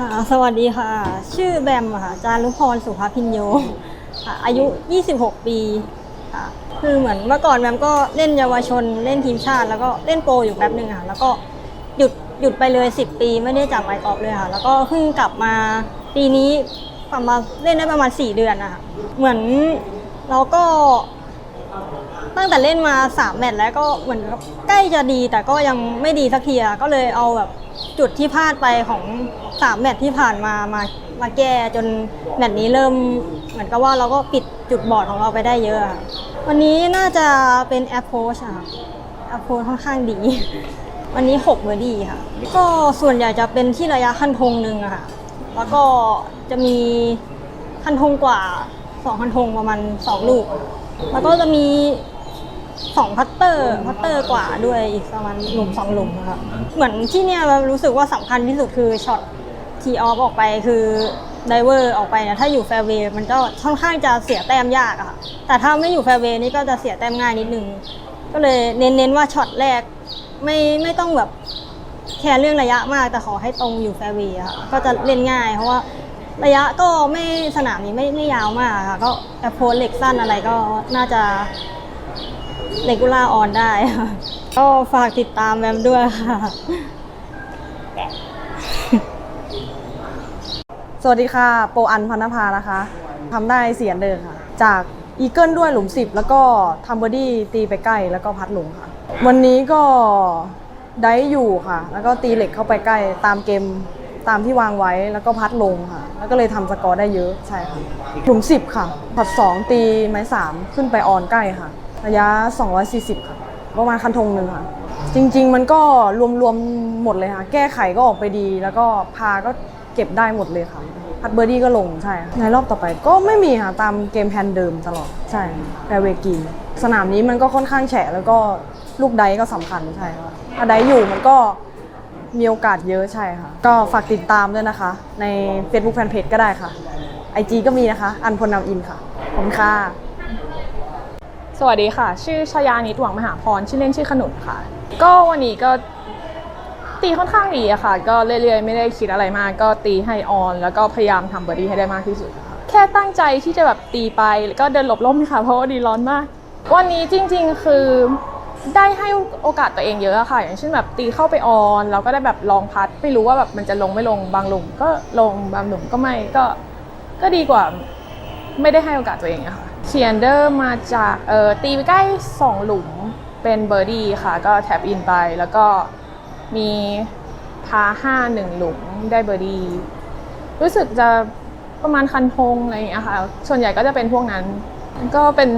ค่ะสวัสดีค่ะ ชื่อแบมค่ะจารุพรสุภาพินโยค่ะอายุ 26 ปีค่ะคือเหมือนเมื่อก่อนแบมก็เล่นเยาวชนเล่นทีมชาติ แล้วก็เล่นโปรอยู่แป๊บหนึ่งค่ะแล้วก็หยุดหยุดไปเลย 10 ปีไม่ได้จับไมค์กอล์ฟเลยค่ะ แล้วก็เพิ่งกลับมาปีนี้ประมาเล่นได้ประมาณ 4 เดือนนะคะเหมือนเราก็ตั้งแต่เล่นมา 3 แมตช์แล้วก็เหมือนใกล้จะดีแต่ก็ยังไม่ดีสักทีอะก็เลยเอาแบบจุดที่พลาดไปของ 3แมตช์ที่ผ่านมามามาแก้จนแมตช์นี้เริ่มเหมือนกับว่าเราก็ปิดจุดบอดของเราไปได้เยอะอะวันนี้น่าจะเป็นแอปโพสอะแอปโพสค่อนข้างดี วันนี้6เบอร์ดี้ค่ะ ก็ส่วนใหญ่จะเป็นที่ระยะคันธงหนึ่งอะค่ะ แล้วก็จะมีคันธงกว่า2คันธงประมาณ2ลูก แล้วก็จะมีสองพัตเตอร์พัตเตอร์กว่าด้วยอีกประมาณหลุมสองหลุมครับเหมือนที่เนี่ยเรารู้สึกว่าสำคัญที่สุดคือช็อต ทีออฟออกไปคือไดเวอร์ออกไปเนี่ยถ้าอยู่แฟร์เวย์มันก็ค่อนข้างจะเสียแต้มยากอะค่ะแต่ถ้าไม่อยู่แฟร์เวย์นี่ก็จะเสียแต้มง่ายนิดนึงก็เลยเน้นๆว่าช็อตแรกไม่ไม่ต้องแบบแคร์เรื่องระยะมากแต่ขอให้ตรงอยู่แฟร์เวย์ค่ะก็จะเล่นง่ายเพราะว่าระยะก็ไม่สนามนี้ไม่ไม่ยาวมากค่ะก็แอปโพสเล็กสั้นอะไรก็น่าจะเลกูล่าออนได้ค่ะก็ฝากติดตามแบมด้วยค่ะ วัสดีค่ะ โปอันพันธภานะคะทำได้เสียนเดินค่ะ จากอีเกิลด้วยหลุม 10 แล้วก็ทำเบอร์ดี้ตีไปใกล้แล้วก็พัดหลงค่ะ วันนี้ก็ได้อยู่ค่ะ แล้วก็ตีเหล็กเข้าไปใกล้ตามเกมตามที่วางไว้แล้วก็พัดลงค่ะ แล้วก็เลยทำสกอร์ได้เยอะใช่ค่ะหลุม 10 ค่ะพัด 2 ตีไม้ 3 ขึ้นไปออนใกล้ค่ะ ระยะ 240 ค่ะประมาณคันธงหนึ่งค่ะ จริง ๆ มันก็รวมๆหมดเลยค่ะ แก้ไขก็ออกไปดี แล้วก็พาก็ เก็บได้หมดเลยค่ะพัดเบอร์ดี้ก็ลงใช่ในรอบต่อไปก็ไม่มีค่ะตามเกมแพนเดิมตลอดใช่แปรเวกีสนามนี้มันก็ค่อนข้างแฉะแล้วก็ลูกไดก็สำคัญใช่ค่ะถ้าไดอยู่มันก็มีโอกาสเยอะใช่ค่ะ ก็ฝากติดตามด้วยนะคะ ใน Facebook Fanpage ก็ได้ค่ะ IG ก็มีนะคะ อันพลนำอินค่ะขอบคุณค่ะ สวัสดีค่ะ ชื่อชยานิดหวังมหาพร ชื่อเล่นชื่อขนุนค่ะ ก็วันนี้ก็ ตีค่อนข้างดีอะค่ะ ก็เรื่อยๆ ไม่ได้คิดอะไรมาก ก็ตีให้ออน แล้วก็พยายามทำเบอร์ดี้ให้ได้มากที่สุด แค่ตั้งใจที่จะแบบตีไปแล้วก็เดินหลบร่มค่ะ เพราะว่าดีร้อนมาก วันนี้จริงๆ คือได้ให้โอกาสตัวเองเยอะอะค่ะ อย่างเช่นแบบตีเข้าไปออนแล้วก็ได้แบบลองพัด ไม่รู้ว่าแบบมันจะลงไม่ลงบางหลุมก็ลงบางหลุมก็ไม่ก็ก็ดีกว่าไม่ได้ให้โอกาสตัวเองอะค่ะเชียนเดอร์มาจากเออตีไปใกล้ 2 หลุมเป็นเบอร์ดี้ค่ะ ก็แท็บอินไปแล้วก็ มีพาห้าหนึ่งหลุมได้เบอร์ดี รู้สึกจะประมาณคันธงอะไรอย่างเงี้ยค่ะ ส่วนใหญ่ก็จะเป็นพวกนั้น ก็เป็น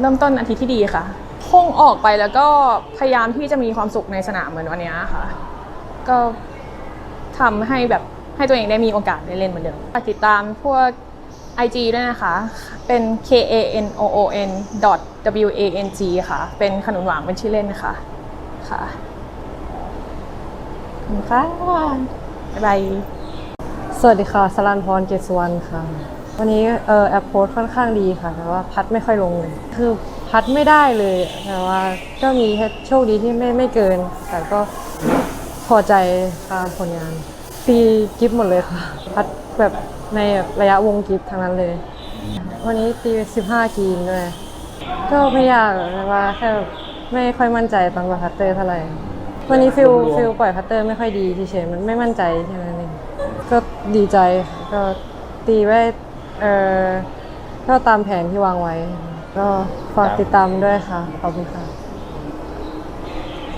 เริ่มต้นอาทิตย์ที่ดีค่ะคงออกไปแล้วก็พยายามที่จะมีความสุขในสนามเหมือนวันนี้ค่ะ ก็ทำให้แบบให้ตัวเองได้มีโอกาสได้เล่นเหมือนเดิมติดตามพวก IG ด้วยนะคะ เป็น K A N O O N W A N G ค่ะ เป็นขนุนหวานเป็นชื่อเล่นนะคะค่ะ คุณค่ะบ๊ายบายสวัสดีค่ะสรันพรเกศวรรณค่ะ วันนี้เออแอปโพสค่อนข้างดีค่ะ แต่ว่าพัดไม่ค่อยลงเลยคือพัดไม่ได้เลยแต่ว่าก็มีโชคดีที่ไม่ไม่เกิน แต่ก็พอใจตามผลงานตีกิฟหมดเลยค่ะ พัดแบบในระยะวงกิฟทั้งนั้นเลย วันนี้ตี 15กีนด้วย ก็ไม่ยากแต่ว่าแค่ไม่ค่อยมั่นใจตอนปล่อยพัตเตอร์เท่าไหร่ วันนี้ฟิลฟิลปล่อยพัตเตอร์ไม่ค่อยดีเฉยๆมันไม่มั่นใจแค่นั้นเองก็ดีใจก็ตีไว้เออก็ตามแผนที่วางไว้ ก็ฝากติดตามด้วยค่ะ ขอบคุณค่ะ